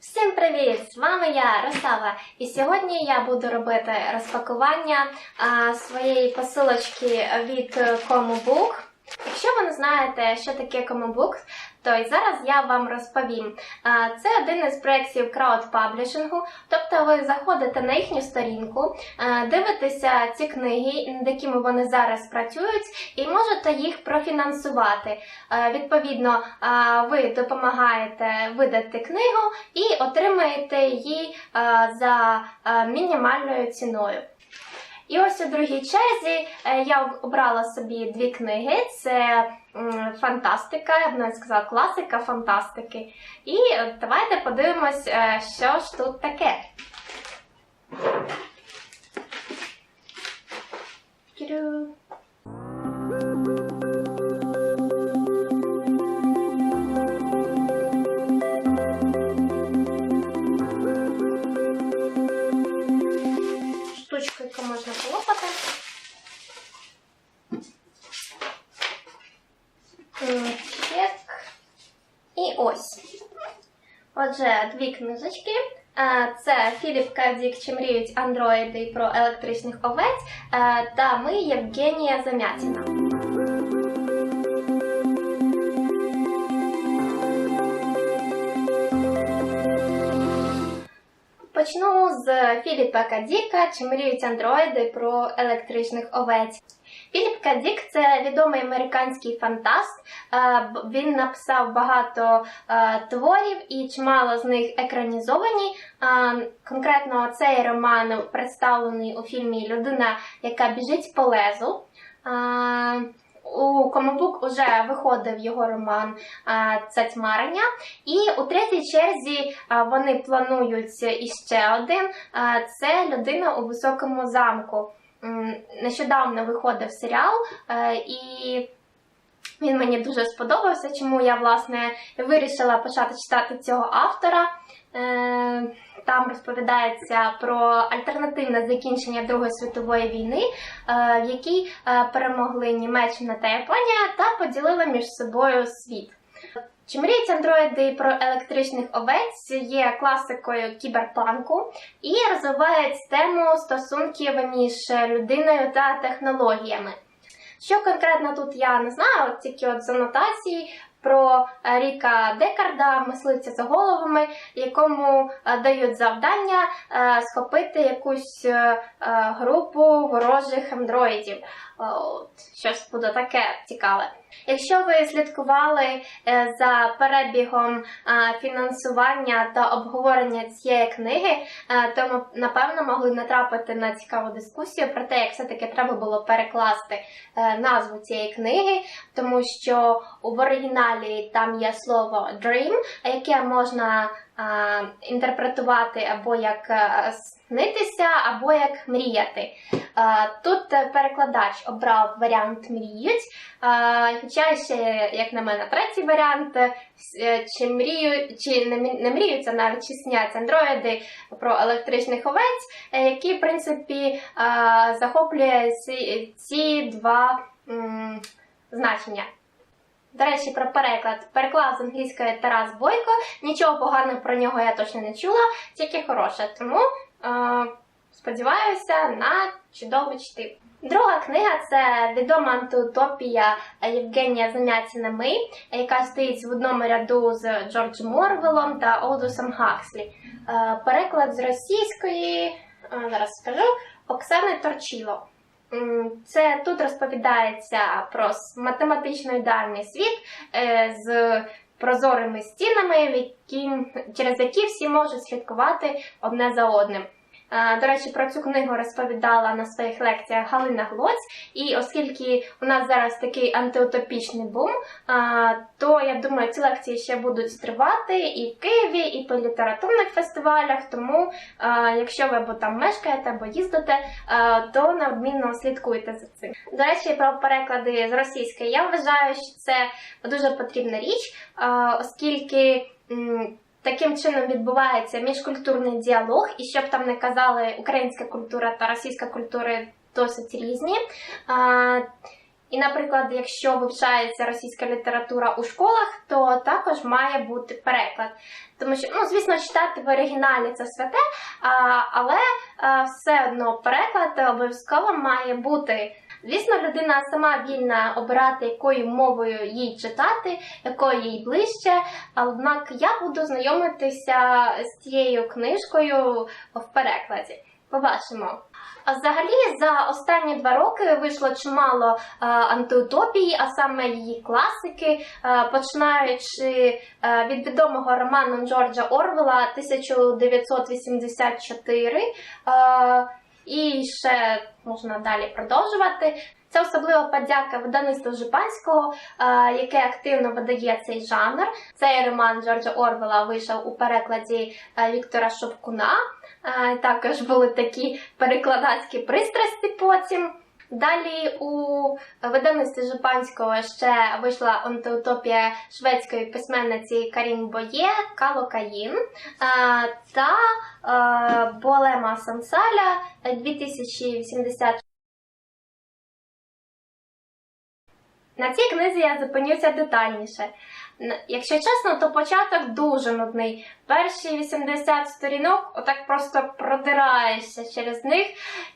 Всім привіт! З вами я, Ростава, і сьогодні я буду робити розпакування а, своєї посилочки від Комубук. Якщо ви не знаєте, що таке Comobook, то і зараз я вам розповім. Це один із проєктів краудпаблішингу, тобто ви заходите на їхню сторінку, дивитеся ці книги, над якими вони зараз працюють, і можете їх профінансувати. Відповідно, ви допомагаєте видати книгу і отримаєте її за мінімальною ціною. І ось у другій черзі е, я обрала собі дві книги: це фантастика, я б навіть сказала класика фантастики. І давайте подивимось, е, що ж тут таке. Тю-рю. Отже, дві книжечки. Е, Це Філіп Кадік, чи мріють андроїди про електричних овець. е, Та ми Євгенія Замятіна. Почну з Філіпа Кадіка, чи мріють андроїди про електричних овець. Філіп Кадік це відомий американський фантаст. Е, Він написав багато е, творів і чимало з них екранізовані. Е, Конкретно цей роман представлений у фільмі Людина, яка біжить по лезу. У Комобук уже виходив його роман е, Цятьмарення. І у третій черзі вони планують іще один. Це людина у високому замку. Нещодавно виходив серіал, е, і він мені дуже сподобався, чому я власне вирішила почати читати цього автора. Е, Там розповідається про альтернативне закінчення Другої світової війни, е, в якій перемогли Німеччина та Японія та поділили між собою світ. Чи мріють андроїди про електричних овець є класикою кіберпанку і розвивають тему стосунків між людиною та технологіями. Що конкретно тут я не знаю, тільки от з анотації про е, Ріка Декарда, мисливця за головами, якому е, дають завдання е, схопити якусь групу ворожих андроїдів. От, щось буде таке цікаве. Якщо ви слідкували за перебігом фінансування та обговорення цієї книги, то ми, напевно могли натрапити на цікаву дискусію про те, як все-таки треба було перекласти назву цієї книги, тому що в оригіналі там є слово dream, яке можна е, інтерпретувати або як е, снитися, або як мріяти. Е, Тут перекладач обрав варіант мріють, е, хоча ще, як на мене, третій варіант, е, чи мрію, чи не мріються навіть чи сняться андроїди про електричних овець, е, які, в принципі, е, захоплює ці, ці два значення. До речі, про переклад. Переклад з англійської Тарас Бойко. Нічого поганого про нього я точно не чула, тільки хороше. Тому е, сподіваюся на чудовий чтив. Друга книга це відома антиутопія Євгенія Замятіна Ми, яка стоїть в одному ряду з Джорджем Орвелом та Олдусом Хакслі. Е, Переклад з російської, е, зараз скажу, Оксани Торчіло. Це тут розповідається про математично ідеальний світ е, з прозорими стінами, через які всі можуть слідкувати одне за одним. Е, До речі, про цю книгу розповідала на своїх лекціях Галина Глоць. І оскільки у нас зараз такий антиутопічний бум, е, то я думаю, ці лекції ще будуть тривати і в Києві, і по літературних фестивалях. Тому, е, якщо ви або там мешкаєте, або їздите, то неодмінно слідкуйте за цим. До речі, про переклади з російської я вважаю, що це дуже потрібна річ, оскільки. Таким чином відбувається міжкультурний діалог, і щоб там не казали, українська культура та російська культура досить різні. І, наприклад, якщо вивчається російська література у школах, то також має бути переклад. Тому що, ну, звісно, читати в оригіналі це святе, але все одно переклад обов'язково має бути. Звісно, людина сама вільна обирати, якою мовою їй читати, якою їй ближче. Однак я буду знайомитися з цією книжкою в перекладі. Побачимо. А взагалі за останні два роки вийшло чимало е, антиутопії, а саме її класики, е, починаючи е, від відомого роману Джорджа Орвела 1984. Е, і ще можна далі продовжувати. Це особлива подяка видавництву Жупанського, е, яке активно видає цей жанр. Цей роман Джорджа Орвела вийшов у перекладі е, Віктора Шовкуна. Е, Також були такі перекладацькі пристрасті потім. Далі у видавництві Жупанського ще вийшла антиутопія шведської письменниці Карін Боє Калокаїн е, та Болема Сансаля 2080 На цій книзі я зупинюся детальніше. Якщо чесно, то початок дуже нудний. Перші 80 сторінок отак просто продираєшся через них,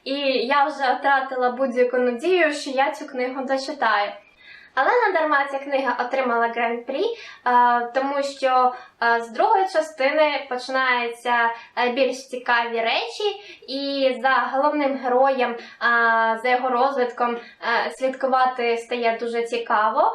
і я вже втратила будь-яку надію, що я цю книгу дочитаю. Але не дарма ця книга отримала гран-прі, е, тому що е, з другої частини починаються е, більш цікаві речі, і за головним героєм, за його розвитком слідкувати стає дуже цікаво.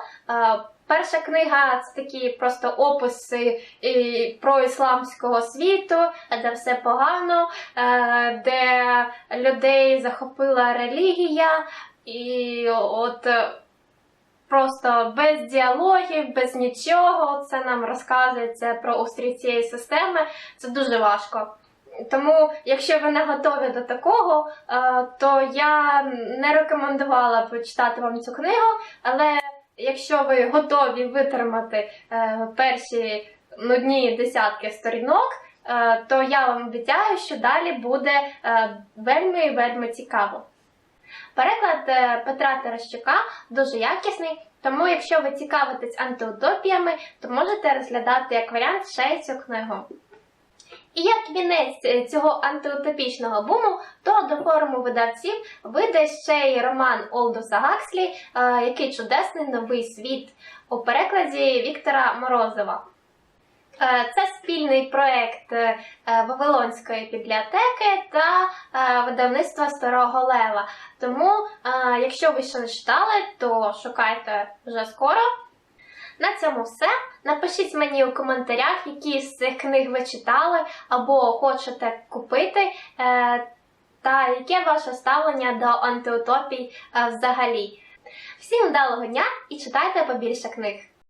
Е, Перша книга це такі просто описи і, про ісламського світу, де все погано, е, де людей захопила релігія, і от е, просто без діалогів, без нічого. Це нам розказується про устрій цієї системи. Це дуже важко. Тому, якщо ви не готові до такого, е, то я не рекомендувала б читати вам цю книгу, але якщо ви готові витримати е, перші нудні десятки сторінок, е, то я вам обіцяю, що далі буде е, вельми вельми цікаво. Переклад Петра Терещука дуже якісний, тому якщо ви цікавитесь антиутопіями, то можете розглядати як варіант ще цю книгу. І як вінець е, цього антиутопічного буму, то до форуму видавців вийде ще й роман Олдоса Гакслі, е, який чудесний новий світ у перекладі Віктора Морозова. Е, Це спільний проект Вавилонської бібліотеки та видавництва Старого Лева. Тому, якщо ви ще не читали, то шукайте вже скоро. На цьому все. Напишіть мені у коментарях, які з цих книг ви читали або хочете купити, е, та яке ваше ставлення до антиутопій е, взагалі. Всім вдалого дня і читайте побільше книг!